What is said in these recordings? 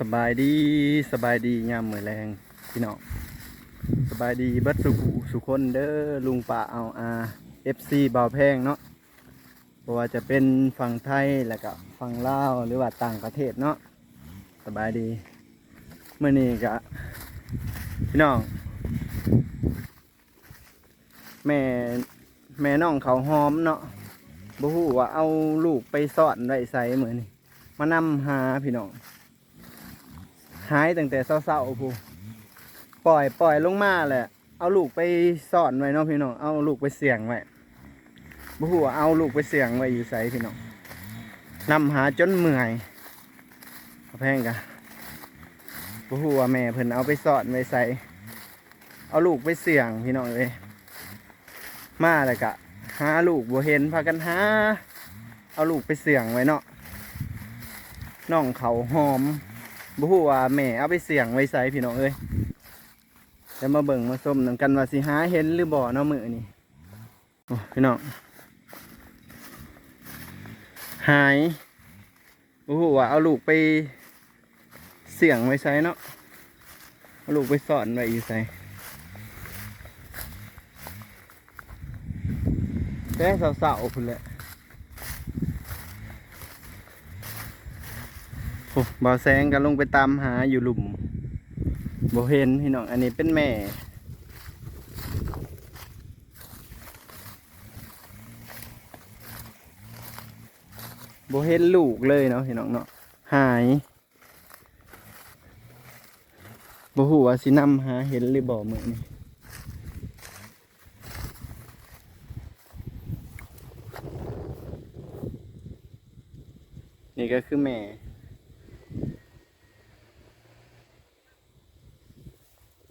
สบายดีสบายดียามมือแรงพี่น้องสบายดีเบิดสุขสุคนเด้อลุงป่าเอาอา FC บ่าวแพงเนาะบ่ว่าจะเป็นฝั่งไทยแล้วก็ฝั่งลาวหรือว่าต่างประเทศเนาะสบายดีเมื่อนี้ก็พี่น้องแม่แม่น้องเขาหอมเนาะบ่ฮู้ว่าเอาลูกไปซ่อนไว้ไสมื้อนี้มานำหาพี่น้อง หายตั้งแต่เศร้าๆพูปล่อยปล่อยลงมาแหละ เอาลูกไปซ่อนไว้เนาะพี่น้อง เอาลูกไปเสี่ยงไว้บ่ฮู้ว่าเอาลูกไปเสี่ยงไว้อยู่ไสพี่น้องนำหาจนเมื่อยแพงกะบ่ฮู้ว่าแม่เพิ่นเอาไปซ่อนไว้ไสเอาลูกไปเสี่ยงพี่น้องเอ้ยมาแล้วกะหาลูกบ่เห็นพากันหา เอาลูกไปเสี่ยงไว้เนาะน้องเขาหอม บ่ฮู้ว่าแม่เอาไปเสี่ยงไว้ใส่พี่น้องเอ้ยจะมาเบิ่งมาส้มนำกันว่าสิหาเห็นหรือบ่เนาะมือนี้โอ้พี่น้องหายบ่ฮู้ว่าเอาลูกไปเสี่ยงไว้ใส่เนาะเอาลูกไปซ่อนไว้อยู่ใส่แต่เสาๆพุ่นแหละ โอ้บ่าวแสงก็ลงไปตามหาอยู่หลุมบ่เห็นพี่น้องอันนี้เป็นแม่บ่เห็นลูกเลยเนาะพี่น้องเนาะหายบ่ฮู้ว่าสินำหาเห็นหรือบ่มื้อนี้นี่ก็คือแม่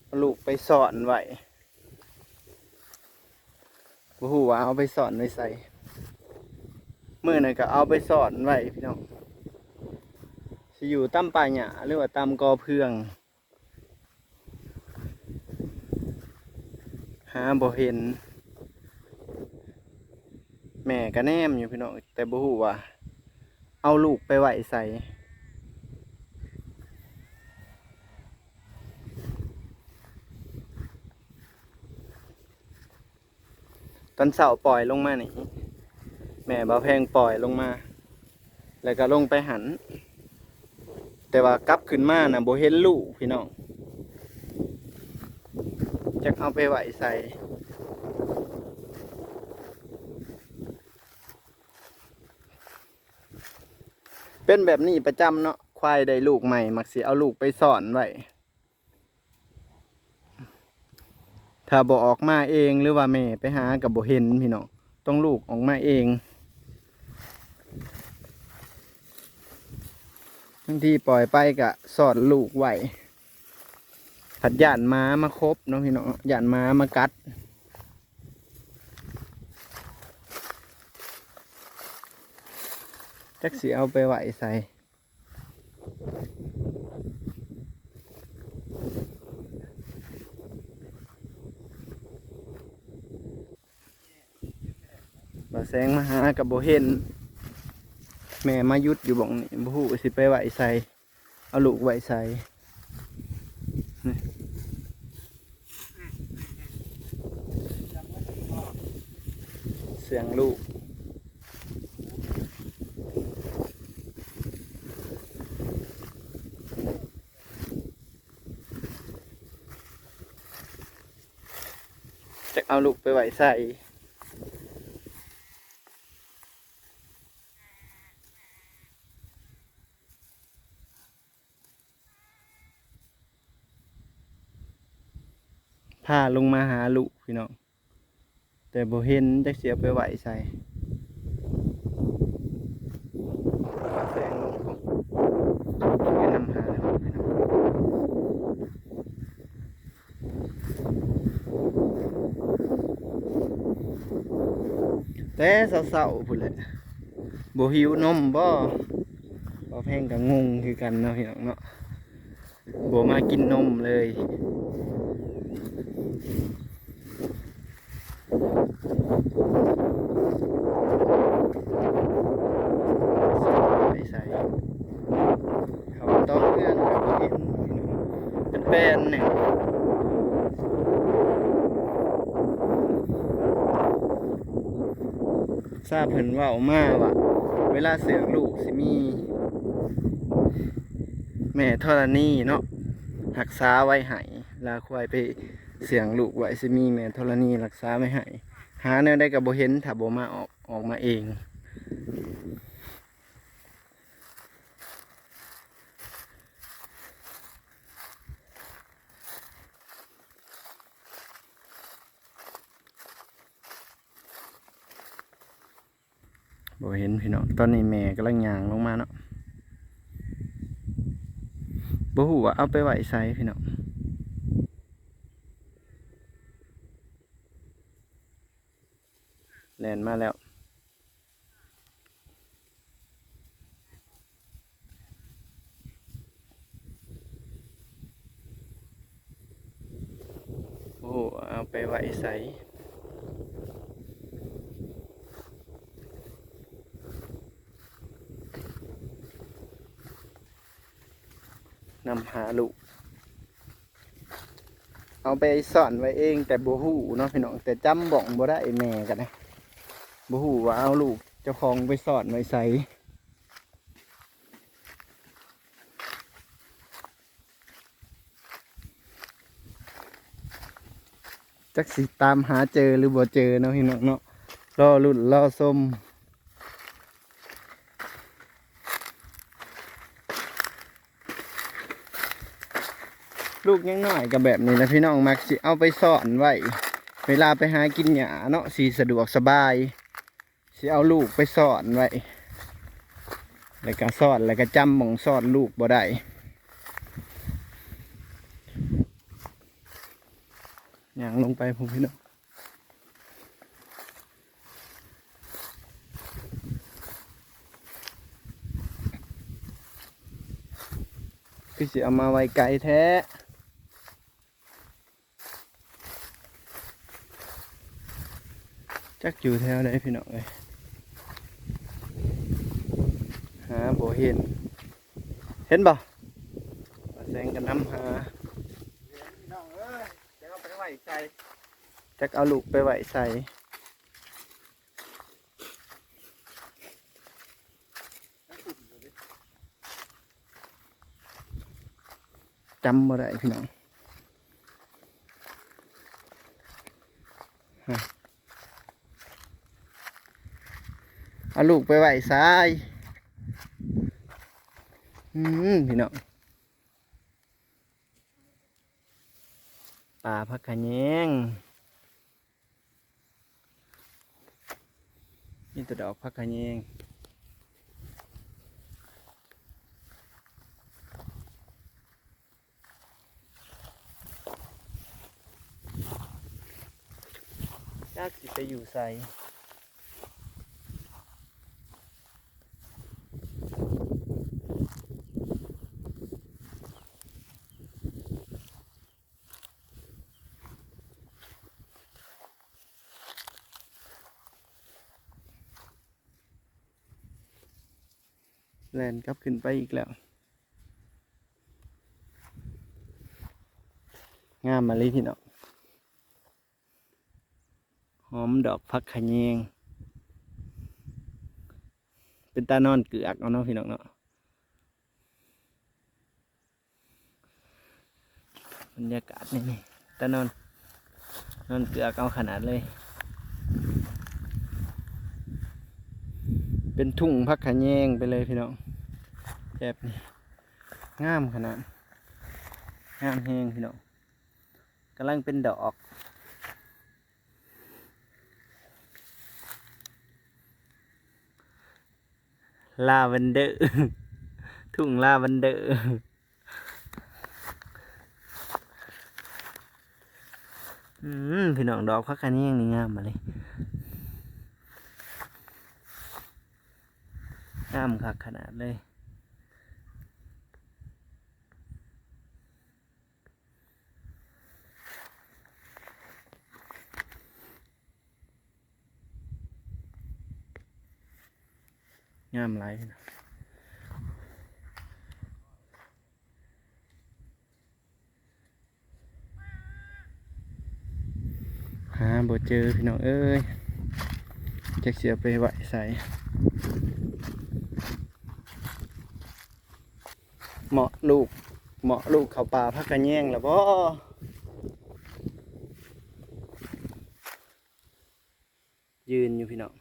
เอาลูกไป สอนไว้บ่ฮู้ว่าเอาไปสอนไว้ใส่มื้อนั้นก็เอาไปสอนไว้พี่น้องสิอยู่ตามป่าหญ้าหรือว่าตามกอเพือง หาบ่เห็น แม่ก็แนมอยู่พี่น้องแต่บ่ฮู้ว่า เอาลูกไปไว้ใส่ ตอนเสาร์ปล่อยลงมานี่แม่บ่าวแพงปล่อยลงมา แล้วก็ลงไปหัน แต่ว่ากลับขึ้นมานะโบเห็นลูกพี่น้องจะเอาไปไหวใส่เป็นแบบนี้ประจำเนาะควายได้ลูกใหม่ มักสิเอาลูกไปสอนไว้ ถ้าบอออกมาเองหรือว่าแม่ไปหากับบ่เห็นพี่น้องต้องลูกออกมาเองบางทีปล่อยไปกะสอดลูกไหว้ผัดหยานม้ามาครบเนาะพี่น้องหยานม้ามากัดจักสีเอาไปไหวใส่ สงมาหากับโบเห็น แม่มายุดอยู่บ่องนี่บ่ฮู้สิไปไหวใส่เอาลูกไหวใส่นี่เสียงลูกจะเอาลูกไปไหวใส่ พาลงมาหาลูกพี่น้องแต่บ่เห็นจักเสียไปไหวใส่แสงลงไปนำหาแต่เศร้าๆพุ่นแหละบ่หิวนมบ่บ่แพงก็งงคือกันเนาะพี่น้องเนาะบ่มากินนมเลย ใส่เขาต้องเพื่อนแบเห็นเป็นแปนหนึ่งทราบเพิ่นว่ามาว่าเวลาเสือกลูกสิมีแม่ธรณีเนาะรักษาไว้ให้ ลาควายไปเสียงลูกไว้สิมีแม่ธรณีรักษาไว้ให้หาแนวได้กับบ่เห็นถ้าบ่มาออกออกมาเองบเห็นพี่น้องตอนนี้แม่กำลังย่างลงมาเนาะบ่ฮู้ว่าเอาไปไหว้ไสพี่น้อง แล่นมาแล้วโอ้เอาไปไว้ไสนำหาลูก เอาไปสอนไว้เองแต่บ่ฮู้เนาะพี่น้องแต่จำบ่องบ่ได้แม่กันนะ บ่ฮู้ว่าเอาลูกเจ้าของไปสอนไว้ไสจักสิตามหาเจอหรือบ่เจอเนาะพี่น้องเนาะรอลุ่นรอส้มลูกยังน้อยกับแบบนี้นะพี่น้องมักสิเอาไปสอนไว้ เวลาไปหากินหญ้าเนาะสีสะดวกสบาย สิเอาลูกไปสอนไว้แล้วก็สอนแล้วก็จำมองสอนลูกบ่ได้ย่างลงไปผมพี่น้องคือสิเอามาไว้ไกลแท้จักอยู่แถวไหนพี่น้องเอ้ยหา บ่เห็น เห็นบ่มาแซงกันน้ำหาน้องเอ้ยจะเอาไปไหวใส่จักเอาลูกไปไหวใส่จำบ่ได้พี่น้องเอาลูกไปไหวซ้าย อืมพี่น้องป่าพักขะแยงนี่ตัวดอกพักขะแยงยากสิไปอยู่ใส่ แลนกลับขึ้นไปอีกแล้ว งามมาเลยพี่น้องหอมดอกพักขะแยง เป็นตานอนเกือกเอาเนาะพี่น้องเนาะบรรยากาศนี่นี่ตานอน นอนเกือกเอาขนาดเลย เป็นทุ่งพักขะแยงไปเลยพี่น้องแบบนี้งามขนาดงามแหงพี่น้องกำลังเป็นดอกลาเวนเดอร์ทุ่งลาเวนเดอร์พี่น้องดอกพักขะแยงนี่งามมาเลย งามคักขนาดเลยงามไรนะหาบ่เจอพี่น้องเอ้ยจะเสียไปไหวใส่ เหมาะลูก เหมาะลูกเขาป่าพักกระแยงแล้วบ่ยืนอยู่พี่น้อง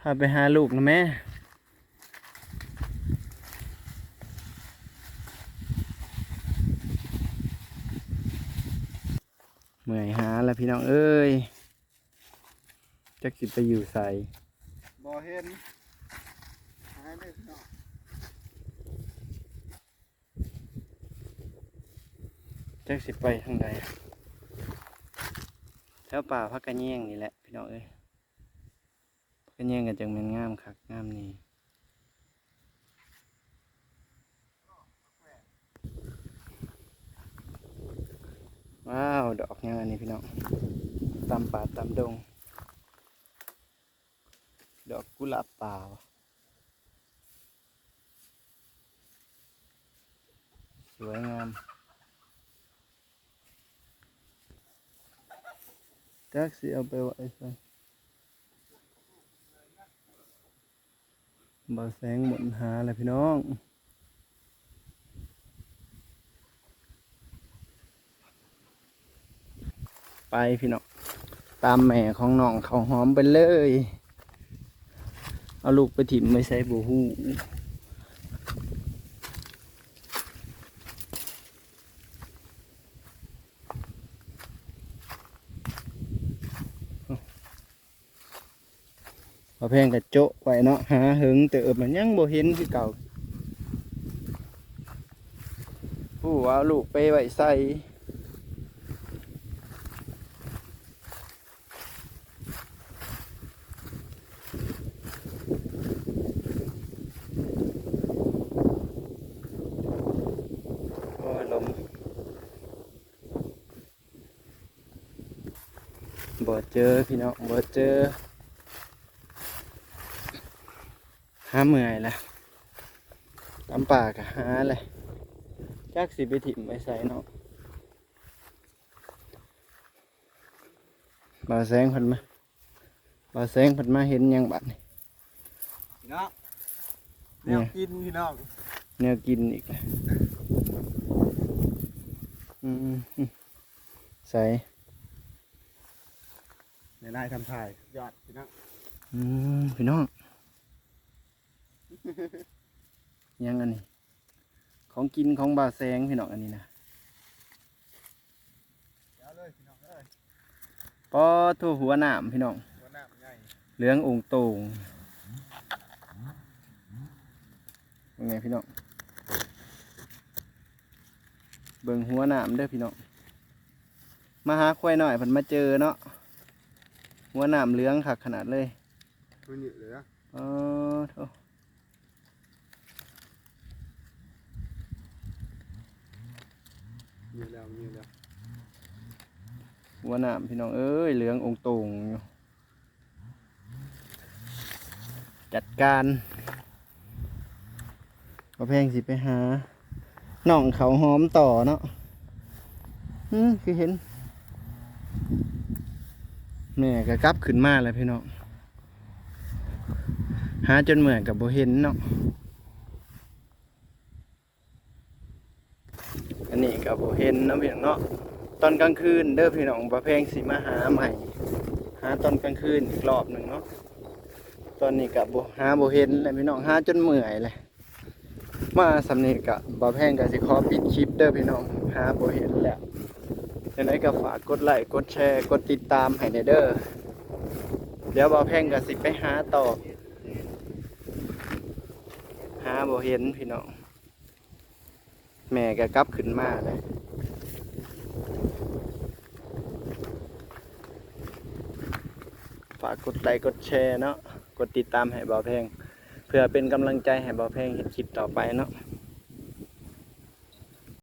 พาไปหาลูกนะแม่เมื่อยหาแล้วพี่น้องเอ้ยจักสิไปอยู่ใส่บ่เห็นหายเลยพี่น้องจักสิไปทางใดแถวป่าพักกระแยงนี่แหละพี่น้องเอ้ยพั กกระแยงกันจังแมันงามคักงามนี่ว้าว ดอกยังอันนี้พี่น้องตำป่าตำดง ดอกกุหลาบป่าวะสวยงามจักสิเอาไปไว้ใส่ บ่แสงหมดหาเลยพี่น้องไปพี่น้องตามแม่ของน้องเขาหอมไปเลย เอาลูกไปถิ่มไม่ใส่บูฮู พอแพงกับโจะไว้เนาะหาหึงเติบมันยังบ่เห็นคือเก่าผู้ว่าเอาลูกไปไว้ใส่โอ้ยลมบ่เจอพี่น้องบ่เจอ หาเมื่อยละตำป่ากะหาเลยจักสิไปถิ่มไปใส่เนาะบ่าวแสงเพันมาบ่าวแสงเพันมาเห็นหยังบัดนี่พี่น้องเนี่เนี่ยยกินพี่น้องแนวกินอีกแล้วอืมอืมใส่ในนายทำถ่ายยอดพี่น้องอืมพี่น้อง ยังอันนี้ ของกินของบาวแสงพี่น้องอันนี้นะเดี๋ยวเลยพี่น้องเอ้ยปอทั่วหัวหนามพี่น้องหัวหน้ามันใหญ่เหลืององค์โตงเป็นไงพี่น้องเบิ่งหัวหนามเด้อพี่น้องมาหาควายหน่อยเพิ่นมาเจอเนาะหัวหนามเหลืองคักขนาดเลยมันอยู่เหลืออ๋อโถ มีแล้วมีแล้ว หัวหนามพี่น้องเอ้ยเหลืององค์โตงจัดการก็แพงสิไปหาน่องเขาหอมต่อเนาะอืมคือเห็น แม่ก็กลับขึ้นมาแล้วพี่น้องหาจนเหมือนกับโบเห็นเนาะอันนี้กับโบเห็นเนาะพี่น้องเนาะ ตอนกลางคืนเด้อพี่น้องประเพงสิมาหาใหม่ หาตอนกลางคืนอีกรอบหนึ่งเนาะตอนนี้กับหาโบเห็นเลยพี่น้องหาจนเมื่อยเลยมาสำเนีกับบะแพงกับสิขอปิดคลิปเด้อพี่น้องหาโบเห็นแล้วยังไงก็ฝากกดไลค์กดแชร์กดติดตามให้แหน่เด้อเดี๋ยวบะแพงกับสิไปหาต่อหาโบเห็นพี่น้องแม่ก็กลับขึ้นมาเลย ฝากกดไลค์กดแชร์เนาะกดติดตามให้บ่าวแพงเพื่อเป็นกำลังใจให้บ่าวแพงเห็ดคลิปต่อไปเนาะ